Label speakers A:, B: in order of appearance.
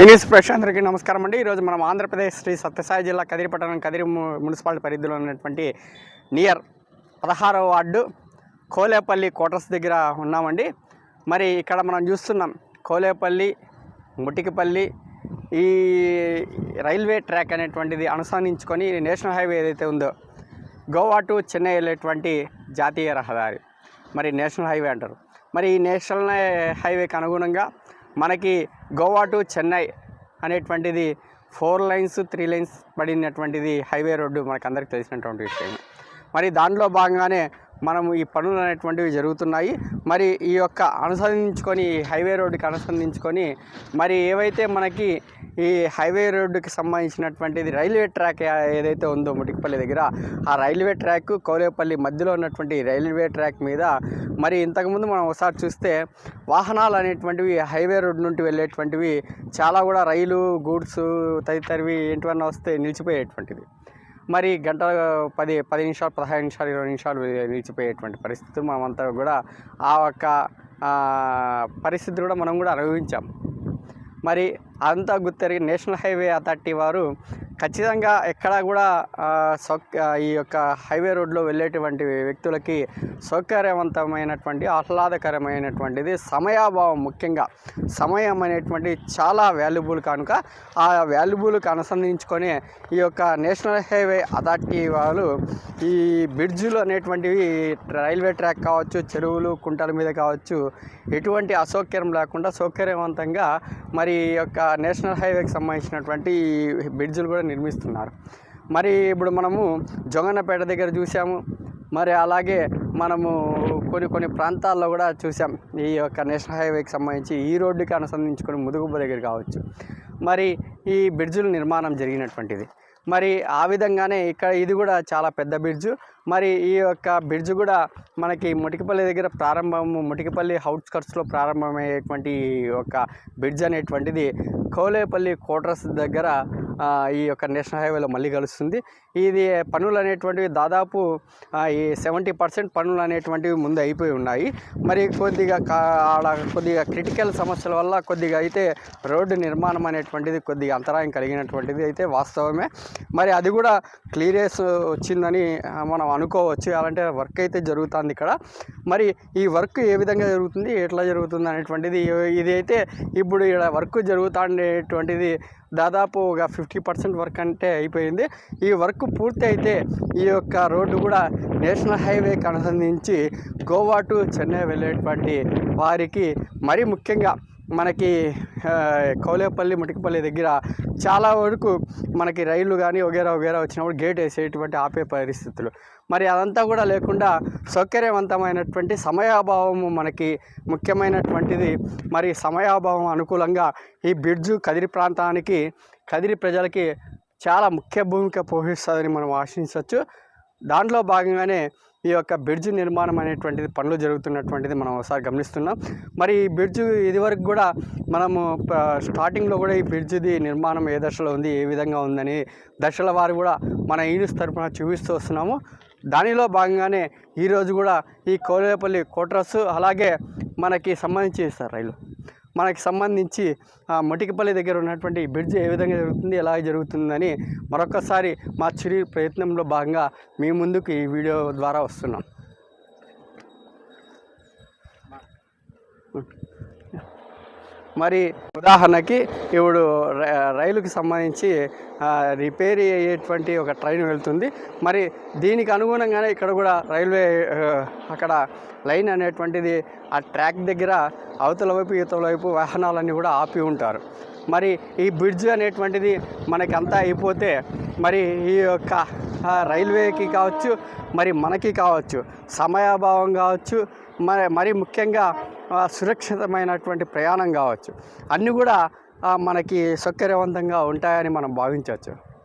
A: NS అందరికీ నమస్కారం అండి. ఈరోజు మనం ఆంధ్రప్రదేశ్ శ్రీ సత్యసాయి జిల్లా కదిరి పట్టణం కదిరి మున్సిపాలిటీ పరిధిలో ఉన్నటువంటి నియర్ పదహారవ వార్డు కోలేపల్లి కోటర్స్ దగ్గర ఉన్నామండి. మరి ఇక్కడ మనం చూస్తున్నాం కోలేపల్లి ముటికిపల్లి ఈ రైల్వే ట్రాక్ అనేటువంటిది అనుసంధించుకొని నేషనల్ హైవే ఏదైతే ఉందో గోవా టు చెన్నై వెళ్ళేటువంటి జాతీయ రహదారి. మరి నేషనల్ హైవే అంటారు. మరి ఈ నేషనల్ హైవేకి అనుగుణంగా మనకి గోవా టు చెన్నై అనేటువంటిది ఫోర్ లైన్స్ త్రీ లైన్స్ పడినటువంటిది హైవే రోడ్డు మనకు అందరికీ తెలిసినటువంటి విషయం. మరి దానిలో భాగంగానే మనము ఈ పనులు అనేటువంటివి జరుగుతున్నాయి. మరి ఈ యొక్క అనుసంధించుకొని ఈ హైవే రోడ్డుకి అనుసంధించుకొని మరి ఏవైతే మనకి ఈ హైవే రోడ్డుకి సంబంధించినటువంటిది రైల్వే ట్రాక్ ఏదైతే ఉందో ముటికపల్లి దగ్గర ఆ రైల్వే ట్రాక్ కోలేపల్లి మధ్యలో ఉన్నటువంటి రైల్వే ట్రాక్ మీద. మరి ఇంతకుముందు మనం ఒకసారి చూస్తే వాహనాలు అనేటువంటివి హైవే రోడ్ నుండి వెళ్ళేటువంటివి చాలా కూడా రైలు గూడ్స్ తదితరివి ఏంటివన్నా వస్తే నిలిచిపోయేటువంటిది. మరి గంట పది పది నిమిషాలు పదహైదు నిమిషాలు ఇరవై నిమిషాలు నిలిచిపోయేటువంటి పరిస్థితులు మనమంతా కూడా ఆ ఒక్క పరిస్థితి కూడా మనం కూడా అనుభవించాం. మరి అంతా గుర్తెరిగి నేషనల్ హైవే అథారిటీ వారు ఖచ్చితంగా ఎక్కడా కూడా సౌ సౌక్ ఈ యొక్క హైవే రోడ్లో వెళ్ళేటువంటి వ్యక్తులకి సౌకర్యవంతమైనటువంటి ఆహ్లాదకరమైనటువంటిది సమయాభావం ముఖ్యంగా. సమయం అనేటువంటి చాలా వాల్యుబుల్ కనుక ఆ వాల్యుబుల్కి అనుసంధించుకొని ఈ యొక్క నేషనల్ హైవే అథారిటీ వాళ్ళు ఈ బ్రిడ్జులు అనేటువంటివి రైల్వే ట్రాక్ కావచ్చు చెరువులు కుంటల మీద కావచ్చు ఎటువంటి అసౌకర్యం లేకుండా సౌకర్యవంతంగా మరి ఈ యొక్క నేషనల్ హైవేకి సంబంధించినటువంటి ఈ బ్రిడ్జులు కూడా నిర్మిస్తున్నారు. మరి ఇప్పుడు మనము జొంగన్నపేట దగ్గర చూసాము మరి అలాగే మనము కొన్ని కొన్ని ప్రాంతాల్లో కూడా చూసాం ఈ యొక్క నేషనల్ హైవేకి సంబంధించి ఈ రోడ్డుకి అనుసంధించుకొని ముదుగుబ దగ్గర కావచ్చు. మరి ఈ బ్రిడ్జుల నిర్మాణం జరిగినటువంటిది. మరి ఆ విధంగానే ఇక్కడ ఇది కూడా చాలా పెద్ద బ్రిడ్జు. మరి ఈ యొక్క బ్రిడ్జ్ కూడా మనకి ముటికిపల్లి దగ్గర ప్రారంభం ముటికిపల్లి అవుట్స్కట్స్లో ప్రారంభమయ్యేటువంటి ఈ యొక్క బ్రిడ్జ్ అనేటువంటిది కోలేపల్లి క్వార్టర్స్ దగ్గర ఈ యొక్క నేషనల్ హైవేలో మళ్ళీ కలుస్తుంది. ఇది పనులు అనేటువంటివి దాదాపు ఈ సెవెంటీ పర్సెంట్ పనులు అనేటువంటివి ముందు అయిపోయి ఉన్నాయి. మరి కొద్దిగా కా ఆడ కొద్దిగా క్రిటికల్ సమస్యల వల్ల కొద్దిగా అయితే రోడ్డు నిర్మాణం అనేటువంటిది కొద్దిగా అంతరాయం కలిగినటువంటిది అయితే వాస్తవమే. మరి అది కూడా క్లియరెన్స్ వచ్చిందని మనం అనుకోవచ్చు. అలాంటి వర్క్ అయితే జరుగుతుంది ఇక్కడ. మరి ఈ వర్క్ ఏ విధంగా జరుగుతుంది ఎట్లా జరుగుతుంది అనేటువంటిది ఇది అయితే ఇప్పుడు ఇక్కడ వర్క్ జరుగుతుండేటువంటిది దాదాపు ఒక ఫిఫ్టీ పర్సెంట్ వర్క్ అంటే అయిపోయింది. ఈ వర్క్ పూర్తి అయితే ఈ యొక్క రోడ్డు కూడా నేషనల్ హైవేకి అనుసంధించి గోవా టు చెన్నై వెళ్ళేటువంటి వారికి మరి ముఖ్యంగా మనకి కౌలేపల్లి ముటికపల్లి దగ్గర చాలా వరకు మనకి రైళ్ళు కానీ వగేరా వగేరా వచ్చినప్పుడు గేట్ వేసేటువంటి ఆపే పరిస్థితులు. మరి అదంతా కూడా లేకుండా సౌకర్యవంతమైనటువంటి సమయాభావము మనకి ముఖ్యమైనటువంటిది. మరి సమయాభావం అనుకూలంగా ఈ బ్రిడ్జు కదిరి ప్రాంతానికి కదిరి ప్రజలకి చాలా ముఖ్య భూమిక పోషిస్తుందని మనం ఆశించవచ్చు. దాంట్లో భాగంగానే ఈ యొక్క బ్రిడ్జ్ నిర్మాణం అనేటువంటిది పనులు జరుగుతున్నటువంటిది మనం ఒకసారి గమనిస్తున్నాం. మరి ఈ బ్రిడ్జ్ ఇదివరకు కూడా మనము స్టార్టింగ్లో కూడా ఈ బ్రిడ్జ్ది నిర్మాణం ఏ దశలో ఉంది ఏ విధంగా ఉందని దశల వారు కూడా మన ఈనిస్ తరఫున చూపిస్తూ వస్తున్నాము. దానిలో భాగంగానే ఈరోజు కూడా ఈ కోలేపల్లి కోట్రస్ అలాగే మనకి సంబంధించి సార్ రైలు. మనకి సంబంధించి ఆ, మొటికిపల్లి దగ్గర ఉన్నటువంటి బ్రిడ్జ్ ఏ విధంగా జరుగుతుంది ఎలా జరుగుతుందని మరొకసారి మా చిరు ప్రయత్నంలో భాగంగా మీ ముందుకు ఈ వీడియో ద్వారా వస్తున్నాం. మరి ఉదాహరణకి ఇప్పుడు రైలుకి సంబంధించి రిపేర్ అయ్యేటువంటి ఒక ట్రైన్ వెళ్తుంది. మరి దీనికి అనుగుణంగానే ఇక్కడ కూడా రైల్వే అక్కడ లైన్ అనేటువంటిది ఆ ట్రాక్ దగ్గర అవతల వైపు ఇవతల వైపు వాహనాలన్నీ కూడా ఆపి ఉంటారు. మరి ఈ బ్రిడ్జ్ అనేటువంటిది మనకి అంతా అయిపోతే మరి ఈ యొక్క రైల్వేకి కావచ్చు మరి మనకి కావచ్చు సమయాభావం కావచ్చు మరి మరి ముఖ్యంగా సురక్షితమైనటువంటి ప్రయాణం కావచ్చు. అన్నీ కూడా మనకి సౌకర్యవంతంగా ఉంటాయని మనం భావించవచ్చు.